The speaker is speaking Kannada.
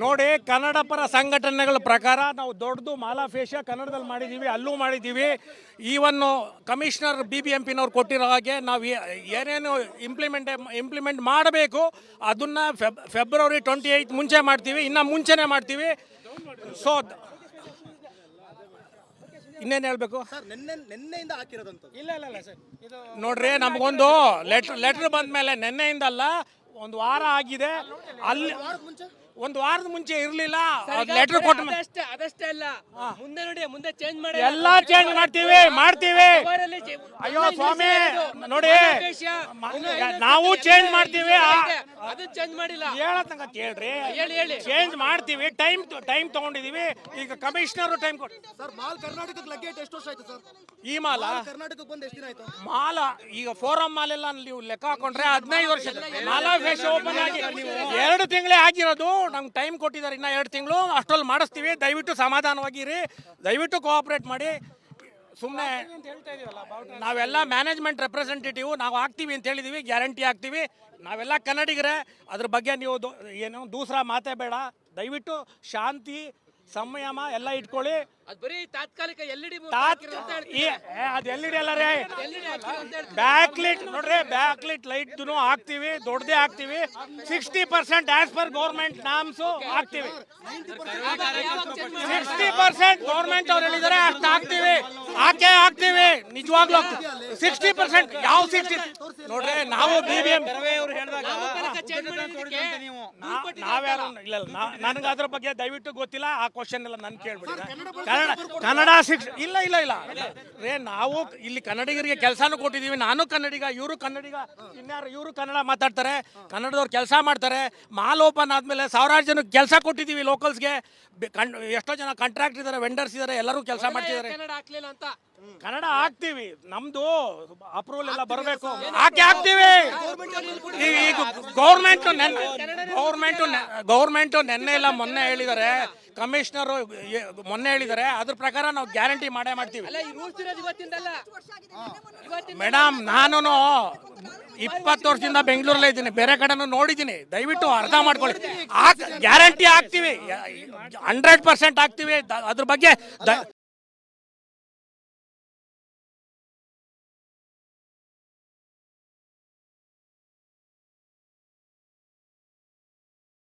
ನೋಡಿ ಕನ್ನಡ ಪರ ಸಂಘಟನೆಗಳ ಪ್ರಕಾರ ನಾವು ದೊಡ್ಡದು ಮಾಲಾಫೇಶ ಕನ್ನಡದಲ್ಲಿ ಮಾಡಿದ್ದೀವಿ ಅಲ್ಲೂ ಮಾಡಿದ್ದೀವಿ ಈವನ್ನು ಕಮಿಷನರ್ ಬಿ ಬಿ ಎಂ ಪಿನವ್ರು ಕೊಟ್ಟಿರೋ ಹಾಗೆ ನಾವು ಏನೇನು ಇಂಪ್ಲಿಮೆಂಟ್ ಇಂಪ್ಲಿಮೆಂಟ್ ಮಾಡಬೇಕು. ಅದನ್ನು ಫೆಬ್ ಫೆಬ್ರವರಿ ಟ್ವೆಂಟಿ ಏಯ್ತ್ ಮುಂಚೆ ಮಾಡ್ತೀವಿ ಇನ್ನು ಮುಂಚೆನೇ ಮಾಡ್ತೀವಿ. ಸೊ ಇನ್ನೇನು ಹೇಳಬೇಕು? ಸರ್ ನಿನ್ನೆ ನಿನ್ನೆಯಿಂದ ಹಾಕಿರೋದಂತ ಇಲ್ಲ ಇಲ್ಲ ಇಲ್ಲ ಸರ್. ಇದು ನೋಡ್ರಿ ನಮಗೊಂದು ಲೆಟ್ರ್ ಲೆಟ್ರ್ ಬಂದ ಮೇಲೆ ನಿನ್ನೆಯಿಂದಲ್ಲ ಒಂದು ವಾರ ಆಗಿದೆ. ಅಲ್ಲಿ ಒಂದು ವಾರದ ಮುಂಚೆ ಇರಲಿಲ್ಲ. ಲೆಟರ್ ಕೊಟ್ಟ ಅದಷ್ಟೇ ಅದಷ್ಟೇ ಅಲ್ಲ. ಮುಂದೆ ನೋಡಿ ಮುಂದೆ ಚೇಂಜ್ ಮಾಡಿ. ಎಲ್ಲ ಚೇಂಜ್ ಮಾಡ್ತೀವಿ ಮಾಡ್ತೀವಿ. ಅಯ್ಯೋ ಸ್ವಾಮಿ ನೋಡಿ ನಾವು ಚೇಂಜ್ ಮಾಡ್ತೀವಿ. ಅದು ಚೇಂಜ್ ಮಾಡಿಲ್ಲ. ಹೇಳತ್ತಂಗ ಕೇಳ್ರಿ ಹೇಳಿ ಹೇಳಿ. ಚೇಂಜ್ ಮಾಡ್ತೀವಿ ಟೈಮ್ ಟೈಮ್ ತಗೊಂಡಿದೀವಿ. ಈಗ ಕಮಿಷನರ್ ಟೈಮ್ ಕೊಟ್ಟು ಸರ್ ಮಾಲ್ ಕರ್ನಾಟಕಕ್ಕೆ ಲಗ್ಗೆ ಎಷ್ಟು ವರ್ಷ ಆಯ್ತು ಸರ್? ಈ ಮಾಲ? ಕರ್ನಾಟಕಕ್ಕೆ ಬಂದು ಎಷ್ಟು ದಿನ ಆಯ್ತು? ಮಾಲ ಈಗ ಫೋರಂ ಮಾಲೆಲ್ಲ ನೀವು ಲೆಕ್ಕ ಹಾಕೊಂಡ್ರೆ ಹದಿನೈದು ವರ್ಷ ಮಾಲ ಫೇಸ್ ಓಪನ್ ಆಗಿ ಎರಡು ತಿಂಗಳೇ ಆಗಿರೋದು. ನಮ್ಗೆ ಟೈಮ್ ಕೊಟ್ಟಿದ್ದಾರೆ ಇನ್ನ ಎರಡು ತಿಂಗಳು. ಅಷ್ಟರಲ್ಲಿ ಮಾಡಿಸ್ತೀವಿ. ದಯವಿಟ್ಟು ಸಮಾಧಾನವಾಗಿರಿ ದಯವಿಟ್ಟು ಕೋಆಪರೇಟ್ ಮಾಡಿ. ಸುಮ್ಮನೆ ನಾವೆಲ್ಲ ಮ್ಯಾನೇಜ್ಮೆಂಟ್ ರೆಪ್ರೆಸೆಂಟೇಟಿವ್ ನಾವು ಹಾಕ್ತೀವಿ ಅಂತ ಹೇಳಿದೀವಿ ಗ್ಯಾರಂಟಿ ಆಗ್ತೀವಿ. ನಾವೆಲ್ಲ ಕನ್ನಡಿಗರೇ ಅದ್ರ ಬಗ್ಗೆ ನೀವು ಏನು ದೂಸರ ಮಾತೇ ಬೇಡ. ದಯವಿಟ್ಟು ಶಾಂತಿ ಸಂಯಮ ಎಲ್ಲ ಇಟ್ಕೊಳ್ಳಿ. ಅದ್ ಬರೀ ತಾತ್ಕಾಲಿಕ ಎಲ್ ಇಡಿ ತಾತ್ ಈ ಏ, ಅದು ಎಲ್ಇಡಿ ಅಲ್ಲ ರೀ. ಬ್ಯಾಕ್ ಲೈಟ್ ನೋಡ್ರಿ ಬ್ಯಾಕ್ ಲೈಟ್ ಲೈಟ್ ಹಾಕ್ತಿವಿ ದೊಡ್ಡದೇ ಹಾಕ್ತಿವಿ. Sixty percent as per government norms ಹಾಕ್ತಿವಿ. ಸಿಕ್ಸ್ಟಿ ಪರ್ಸೆಂಟ್ ಗೌರ್ಮೆಂಟ್ ಅವ್ರು ಹೇಳಿದಾರೆ ಅಷ್ಟು ಹಾಕ್ತಿವಿ. ಹಾಕೇ ಹಾಕ್ತೀವಿ ನಿಜವಾಗ್ಲೂ ಸಿಕ್ಸ್ಟಿ ಪರ್ಸೆಂಟ್ ಯಾವ ಸಿಕ್ಸ್ಟಿ ನೋಡ್ರಿ ನಾವು ಬಿ ಬಿ ಎಂ ನಾವ್ಯಾರು ಇಲ್ಲ ನನಗೆ ಅದ್ರ ಬಗ್ಗೆ ದಯವಿಟ್ಟು ಗೊತ್ತಿಲ್ಲ ಆ ಕ್ವಶನ್ ಎಲ್ಲ ನನ್ ಕೇಳ್ಬಿಡಿ. ಕನ್ನಡ ಕನ್ನಡ ಶಿಕ್ಷಣ ಇಲ್ಲ ಇಲ್ಲ ಇಲ್ಲ. ರೇ ನಾವು ಇಲ್ಲಿ ಕನ್ನಡಿಗರಿಗೆ ಕೆಲಸನೂ ಕೊಟ್ಟಿದೀವಿ ನಾನು ಕನ್ನಡಿಗ ಇವರು ಕನ್ನಡಿಗ ಇನ್ಯಾರು ಇವರು ಕನ್ನಡ ಮಾತಾಡ್ತಾರೆ. ಕನ್ನಡದವ್ರು ಕೆಲಸ ಮಾಡ್ತಾರೆ. ಮಾಲ್ ಓಪನ್ ಆದ್ಮೇಲೆ ಸಾವಿರಾರು ಜನಕ್ಕೆ ಕೆಲಸ ಕೊಟ್ಟಿದ್ದೀವಿ ಲೋಕಲ್ಸ್ಗೆ ಎಷ್ಟೋ ಜನ ಕಾಂಟ್ರಾಕ್ಟ್ ಇದ್ದಾರೆ ವೆಂಡರ್ಸ್ ಇದಾರೆ ಎಲ್ಲರೂ ಕೆಲಸ ಮಾಡ್ತಿದ್ದಾರೆ. ಕನ್ನಡ ಹಾಕ್ಲಿಲ್ಲ ಅಂತ. ಕನ್ನಡ ಹಾಕ್ತಿವಿ. ನಮ್ದು ಅಪ್ರೂವಲ್ ಎಲ್ಲ ಬರಬೇಕು. ಹಾಕಿ ಹಾಕ್ತಿವಿ? ಈಗ ಗೌರ್ಮೆಂಟ್ ಗೌರ್ಮೆಂಟ್ ಗೌರ್ಮೆಂಟ್ ನೆನ್ನೆ ಇಲ್ಲ ಮೊನ್ನೆ ಹೇಳಿದ್ದಾರೆ. ಕಮಿಷನರ್ ಮೊನ್ನೆ ಹೇಳಿದ್ದಾರೆ. ಅದ್ರ ಪ್ರಕಾರ ನಾವು ಗ್ಯಾರಂಟಿ ಮಾಡೇ ಮಾಡ್ತೀವಿ. ಮೇಡಮ್ ನಾನು ಇಪ್ಪತ್ತು ವರ್ಷದಿಂದ ಬೆಂಗಳೂರಲ್ಲೇ ಇದ್ದೀನಿ. ಬೇರೆ ಕಡೆನೂ ನೋಡಿದ್ದೀನಿ. ದಯವಿಟ್ಟು ಅರ್ಥ ಮಾಡ್ಕೊಳ್ಳಿ. ಗ್ಯಾರಂಟಿ ಹಾಕ್ತೀವಿ. ಹಂಡ್ರೆಡ್ ಪರ್ಸೆಂಟ್ ಹಾಕ್ತೀವಿ. ಅದ್ರ ಬಗ್ಗೆ